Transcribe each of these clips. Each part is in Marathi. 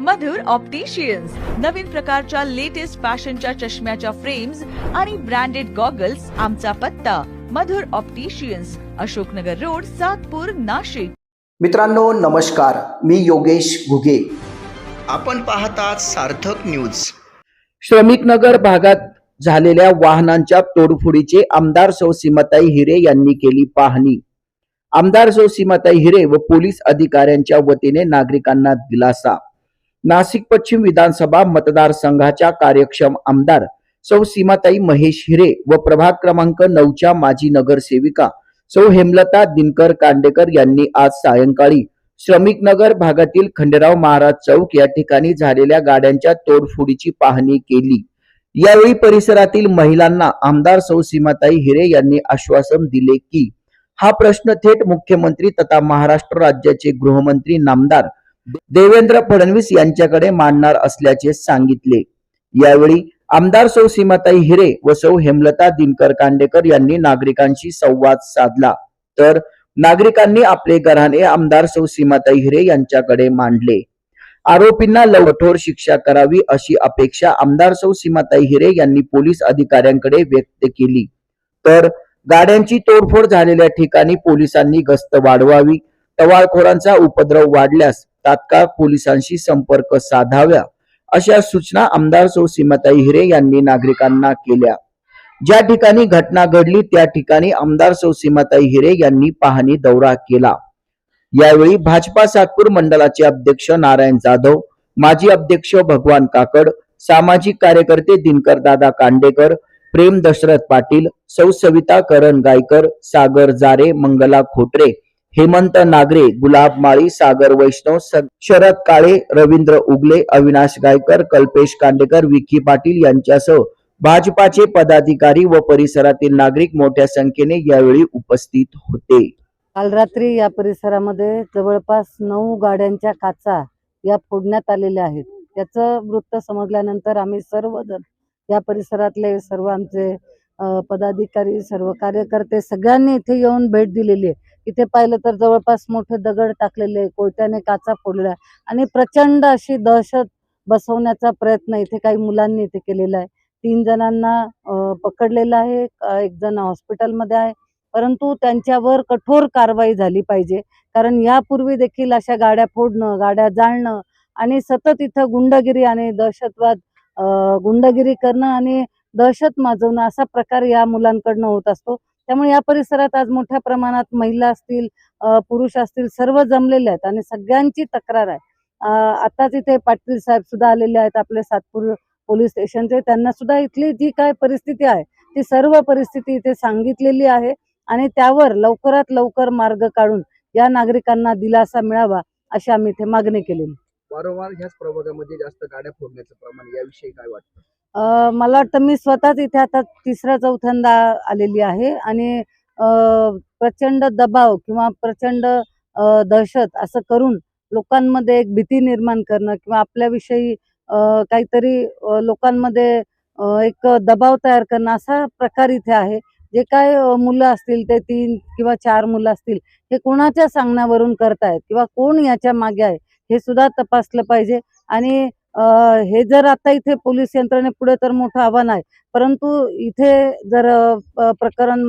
मधुर ऑप्टिशियन्स नवीन प्रकारच्या लेटेस्ट फॅशनच्या चष्म्याच्या फ्रेम्स आणि ब्रँडेड गॉगल्स आमचा पत्ता. Madhur opticians Ashoknagar road Satpur Nashik. मित्रांनो नमस्कार. मी योगेश घुगे. आपण पाहतात सार्थक न्यूज श्रमिकनगर भागात झालेल्या वाहनांच्या तोडफोडीचे आमदार सौ सीमाताई हिरे यांनी केली पाहणी. आमदार सौ सीमाताई हिरे व पोलीस अधिकाऱ्यांच्या वतीने नागरिकांना दिलासा. नाशिक पश्चिम विधानसभा मतदारसंघाच्या कार्यक्षम आमदार सौ सीमाताई महेश हिरे व प्रभाग क्रमांक नऊच्या माजी नगरसेविका सौ हेमलता दिनकर कांडेकर यांनी आज सायंकाळी श्रमिक नगर भागातील खंडेराव महाराज चौक या ठिकाणी झालेल्या गाड्यांच्या तोडफोडीची पाहणी केली. यावेळी परिसरातील महिलांना आमदार सौ सीमाताई हिरे यांनी आश्वासन दिले की हा प्रश्न थेट मुख्यमंत्री तथा महाराष्ट्र राज्याचे गृहमंत्री नामदार देवेंद्र फडणवीस यांच्याकडे मांडणार असल्याचे सांगितले. यावेळी आमदार सौ सीमाताई हिरे व सौ हेमलता दिनकर कांडेकर यांनी नागरिकांशी संवाद साधला. तर नागरिकांनी आपले गऱ्हाणे आमदार सौ सीमाताई हिरे यांच्याकडे मांडले. आरोपींना लवठोर शिक्षा करावी अशी अपेक्षा आमदार सौ सीमाताई हिरे यांनी पोलीस अधिकाऱ्यांकडे व्यक्त केली. तर गाड्यांची तोडफोड झालेल्या ठिकाणी पोलिसांनी गस्त वाढवावी टवाळखोरांचा उपद्रव वाढल्यास तात्काळ पोलिसांशी संपर्क साधाव्या अशा सूचना आमदार सौ सीमाताई हिरे यांनी नागरिकांना केल्या. ज्या ठिकाणी घटना घडली त्या ठिकाणी आमदार सौ सीमाताई हिरे यांनी पाहणी दौरा केला. यावेळी भाजपा सातपूर मंडळाचे अध्यक्ष नारायण जाधव माजी अध्यक्ष भगवान काकड सामाजिक कार्यकर्ते दिनकर दादा कांडेकर प्रेम दशरथ पाटील सौ सविता करण गायकर सागर जारे मंगला खोटरे हेमंत नागरे गुलाब माळी सागर वैष्णव शरद काळे रवींद्र उगले अविनाश गायकर कल्पेश कांडेकर विकी पाटील यांच्यासह भाजपाचे पदाधिकारी व परिसरातील नागरिक मोठ्या संख्येने यावेळी उपस्थित होते. काल रात्री या परिसरामध्ये जवळपास नऊ गाड्यांच्या काचा या फोडण्यात आलेल्या आहेत. याचं वृत्त समजल्यानंतर आम्ही सर्वजण या परिसरातले सर्व आमचे पदाधिकारी सर्व कार्यकर्ते सगळ्यांनी इथे येऊन भेट दिलेली आहे. इथे पाहिलं तर जवळपास मोठे दगड टाकलेले कोयत्याने काचा फोडल्या आणि प्रचंड अशी दहशत बसवण्याचा प्रयत्न इथे काही मुलांनी इथे केलेला आहे. तीन जणांना पकडलेलं आहे एक जण हॉस्पिटलमध्ये आहे. परंतु त्यांच्यावर कठोर कारवाई झाली पाहिजे. कारण यापूर्वी देखील अशा गाड्या फोडणं गाड्या जाळणं आणि सतत इथं गुंडगिरी आणि दहशतवाद गुंडगिरी करणं आणि दहशत माजवणं असा प्रकार या मुलांकडनं होत असतो. त्यामुळे या परिसरात आज मोठ्या प्रमाणात महिला असतील पुरुष असतील सर्व जमलेले आहेत आणि सगळ्यांची तक्रार आहे. आताच इथे पाटील साहेब सुद्धा आलेले आहेत आपले सातपूर पोलीस स्टेशनचे. त्यांना सुद्धा इथली जी काय परिस्थिती आहे ती सर्व परिस्थिती इथे सांगितलेली आहे आणि त्यावर लवकरात लवकर मार्ग काढून या नागरिकांना दिलासा मिळावा अशी आम्ही इथे मागणी केलेली. वारंवार ह्याच प्रभागामध्ये जास्त गाड्या फोडण्याचं प्रमाण याविषयी काय वाटतं? मला वाटतं मी स्वतःच इथे आता तिसऱ्या चौथ्यांदा आलेली आहे आणि प्रचंड दबाव किंवा प्रचंड दहशत असं करून लोकांमध्ये एक भीती निर्माण करणं किंवा आपल्याविषयी काहीतरी लोकांमध्ये एक दबाव तयार करणं असा प्रकार इथे आहे. जे काय मुलं असतील ते तीन किंवा चार मुलं असतील हे कोणाच्या सांगण्यावरून करतायत किंवा कोण याच्या मागे आहे हे सुद्धा तपासलं पाहिजे आणि हे जर आता इथे पोलीस यंत्रणे पुढे तर मोठं आव्हान आहे. परंतु इथे जर प्रकरण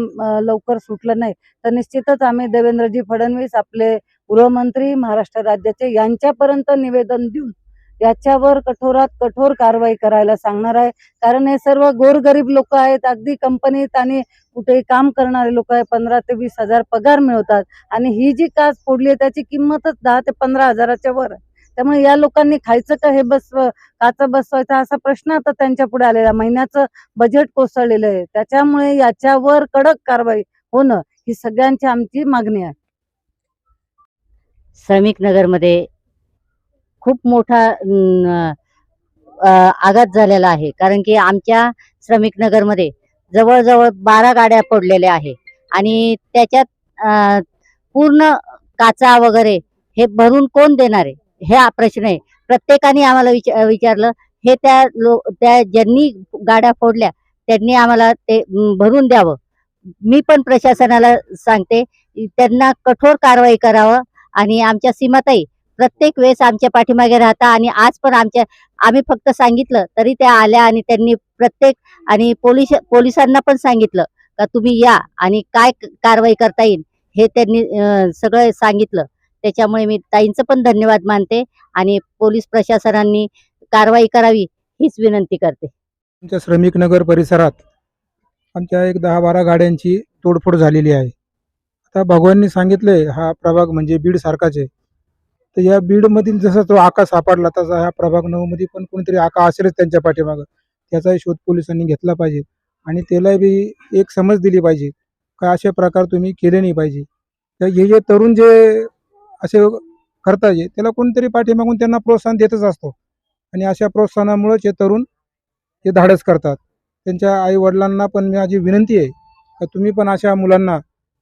लवकर सुटलं नाही तर निश्चितच आम्ही देवेंद्रजी फडणवीस आपले गृहमंत्री महाराष्ट्र राज्याचे यांच्यापर्यंत निवेदन देऊन याच्यावर कठोरात कठोर कारवाई करायला सांगणार आहे. कारण हे सर्व गोरगरीब लोक आहेत. अगदी कंपनीत आणि कुठेही काम करणारे लोक आहे. पंधरा ते वीस हजार पगार मिळवतात आणि ही जी काच फोडली आहे त्याची किंमतच दहा ते पंधरा हजाराच्या वर आहे. त्यामुळे या लोकांनी खायचं का हे बसव काचं बसवायचा असा प्रश्न आता त्यांच्या पुढे आलेला. महिन्याचं बजेट कोसळलेलं आहे. त्याच्यामुळे याच्यावर कडक कारवाई होणं ही सगळ्यांची आमची मागणी आहे. श्रमिक नगरमध्ये खूप मोठा आघात झालेला आहे. कारण की आमच्या श्रमिक नगरमध्ये जवळजवळ बारा गाड्या पडलेल्या आहे. आणि त्याच्यात पूर्ण काचा वगैरे हे भरून कोण देणार आहे? हे हा प्रश्न आहे. प्रत्येकाने आम्हाला विचार विचारलं. हे त्या लो त्या ज्यांनी गाड्या फोडल्या त्यांनी आम्हाला ते भरून द्यावं. मी पण प्रशासनाला सांगते त्यांना कठोर कारवाई करावं आणि आमच्या सीमाताई प्रत्येक वेळेस आमच्या पाठीमागे राहता आणि आज पण आमच्या आम्ही फक्त सांगितलं तरी त्या आल्या आणि त्यांनी प्रत्येक आणि पोलीस पोलिसांना पण सांगितलं का तुम्ही या आणि काय कारवाई करता येईल हे त्यांनी सगळं सांगितलं. त्याच्यामुळे मी ताईंचं पण धन्यवाद मानते आणि पोलीस प्रशासनांनी कारवाई करावी हीच विनंती करते. आमच्या श्रमिक नगर परिसरात आमच्या एक दहा बारा गाड्यांची तोडफोड झालेली आहे. आता भगवाननी सांगितलंय हा प्रभाग म्हणजे बीड सारखाच. आहे तर या बीडमधील जसा तो आका सापडला तसा हा प्रभाग नऊमध्ये पण कोणीतरी आका असेलच त्यांच्या पाठीमागं. त्याचाही शोध पोलिसांनी घेतला पाहिजे आणि त्याला बी एक समज दिली पाहिजे का अशा प्रकार तुम्ही केले नाही पाहिजे. तर हे जे तरुण जे असे करता येईल. त्याला कोणतरी पाठीमागून त्यांना प्रोत्साहन देतच असतो. आणि अशा प्रोत्साहनामुळेच हे तरुण हे धाडस करतात. त्यांच्या आई वडिलांना पण माझी विनंती आहे का तुम्ही पण अशा मुलांना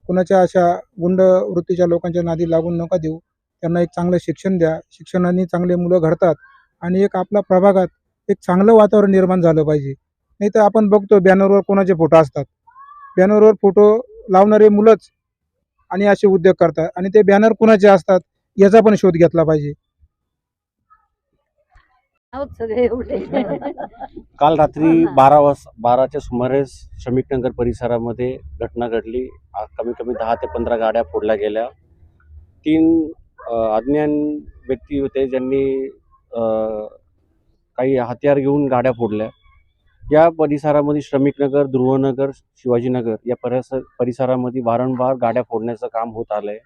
कोणाच्या अशा गुंड वृत्तीच्या लोकांच्या नादी लागून नका देऊ. त्यांना एक चांगलं शिक्षण द्या. शिक्षणाने चांगले मुलं घडतात. आणि एक आपल्या प्रभागात एक चांगलं वातावरण निर्माण झालं पाहिजे. नाही तर आपण बघतो बॅनरवर कोणाचे फोटो असतात. बॅनरवर फोटो लावणारे मुलंच आणि असे उद्योग करतात. आणि ते बॅनर कुणाचे असतात याचा पण शोध घेतला पाहिजे. आहोत सगळे एवढे. काल रात्री हा. बारा वाज बाराच्या सुमारेस श्रमिकनगर परिसरामध्ये घटना घडली. कमी कमी दहा ते पंधरा गाड्या फोडल्या गेल्या. तीन अज्ञान व्यक्ती होते ज्यांनी अ, काही हत्यार घेऊन गाड्या फोडल्या. या परिसरामध्ये श्रमिकनगर ध्रुवनगर शिवाजीनगर या परिस परिसरामध्ये वारंवार गाड्या फोडण्याचं काम होत आलं आहे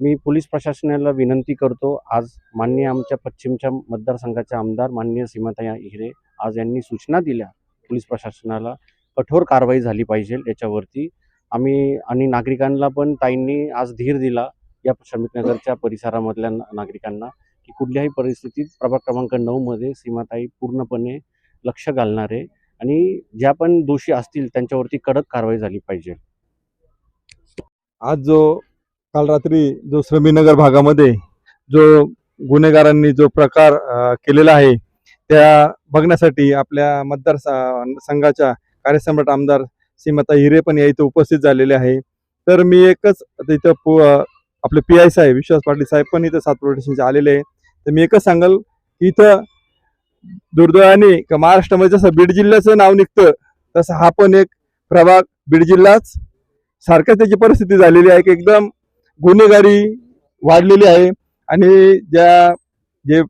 मी पोलीस प्रशासनाला विनंती करतो आज माननीय आमच्या पश्चिमच्या मतदारसंघाचे आमदार माननीय सीमाताई हिरे आज यांनी सूचना दिल्या पोलीस प्रशासनाला कठोर कारवाई झाली पाहिजे याच्यावरती. आम्ही आणि नागरिकांना पण ताईंनी आज धीर दिला या श्रमिकनगरच्या परिसरामधल्या ना- नागरिकांना की कुठल्याही परिस्थितीत प्रभाग क्रमांक नऊमध्ये सीमाताई पूर्णपणे लक्ष घालणार आहे आणि ज्या पण दोषी असतील त्यांच्यावरती कडक कारवाई झाली पाहिजे. आज जो काल रात्री जो श्रमीनगर भागामध्ये जो गुन्हेगारांनी जो प्रकार केलेला आहे त्या बघण्यासाठी आपल्या मतदार संघाच्या कार्यसम्राट आमदार श्रीमता हिरे पण या इथे उपस्थित झालेले आहे. तर मी एकच तिथं पो आपले पी आय साहेब विश्वास पाटील साहेब पण इथं सात प्रोटेशनचे आलेले आहे. तर मी एकच सांगाल की इथं दुर्दैवाने महाराष्ट्रामध्ये जसं बीड जिल्ह्याचं नाव निघतं तसं हा पण एक प्रभाग बीड जिल्हाच सारख्या त्याची परिस्थिती झालेली आहे. की एकदम गुन्हेगारी वाढलेली आहे. आणि ज्या जे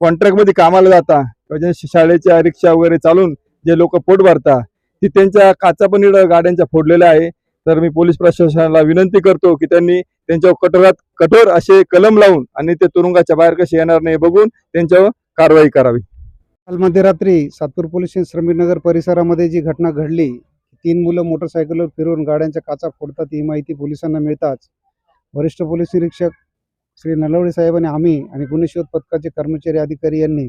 कॉन्ट्रॅक्टमध्ये कामाला जाता किंवा ज्या शाळेच्या रिक्षा वगैरे चालून जे लोक पोट भरता ती त्यांच्या काचा पण इकडं गाड्यांच्या फोडलेल्या आहे. तर मी पोलीस प्रशासनाला विनंती करतो की त्यांनी त्यांच्यावर कठोरात कठोर असे कलम लावून आणि ते तुरुंगाच्या बाहेर कसे येणार नाही बघून त्यांच्यावर कारवाई करावी. काल मध्यरात्री सातपूर पोलीस श्रमीनगर परिसरामध्ये जी घटना घडली तीन मुलं मोटरसायकलवर फिरून गाड्यांच्या काचा फोडतात ही माहिती पोलिसांना मिळताच. वरिष्ठ पोलीस निरीक्षक श्री नलवडे साहेब आणि आम्ही आणि गुन्हे शोध पथकाचे कर्मचारी अधिकारी यांनी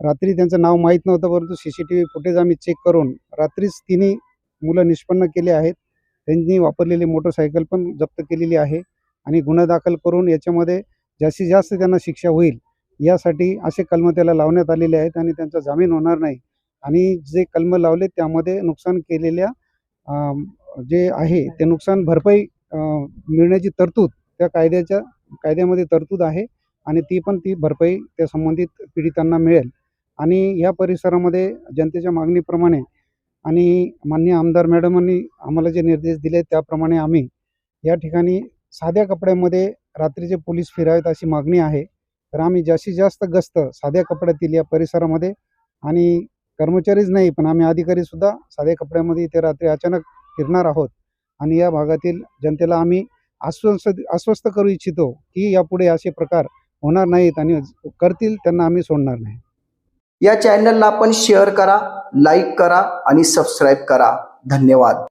रात्री त्यांचं नाव माहीत नव्हतं परंतु C C T V footage आम्ही चेक करून रात्रीच तिन्ही मुलं निष्पन्न केले आहेत. त्यांनी वापरलेली मोटरसायकल पण जप्त केलेली आहे आणि गुन्हा दाखल करून याच्यामध्ये जास्तीत जास्त त्यांना शिक्षा होईल. यासाठी असे कलम त्याला लावण्यात आलेले आहेत आणि त्यांचा जामीन होणार नाही. आणि जे कलम लावले त्यामध्ये नुकसान केलेल्या जे आहे ते नुकसान भरपाई मिळण्याची तरतूद त्या कायद्याच्या कायद्यामध्ये तरतूद आहे आणि ती पण ती भरपाई त्या संबंधित पीडितांना मिळेल. आणि या परिसरामध्ये जनतेच्या मागणीप्रमाणे आणि माननीय आमदार मॅडमांनी आम्हाला जे निर्देश दिले त्याप्रमाणे आम्ही या ठिकाणी साध्या कपड्यामध्ये रात्रीचे पोलीस फिरावेत अशी मागणी आहे. तर आम्ही जास्तीत जास्त गस्त साध्या कपड्यातील या परिसरामध्ये आणि कर्मचारीच नाही पण आम्ही अधिकारी सुद्धा साध्या कपड्यामध्ये इथे रात्री अचानक फिरणार आहोत. आणि या भागातील जनतेला आम्ही आश्वस्त आश्वस्त करू इच्छितो की यापुढे असे प्रकार होणार नाहीत आणि करतील त्यांना आम्ही सोडणार नाही. या चॅनलला आपण शेअर करा लाईक करा आणि सबस्क्राईब करा. धन्यवाद.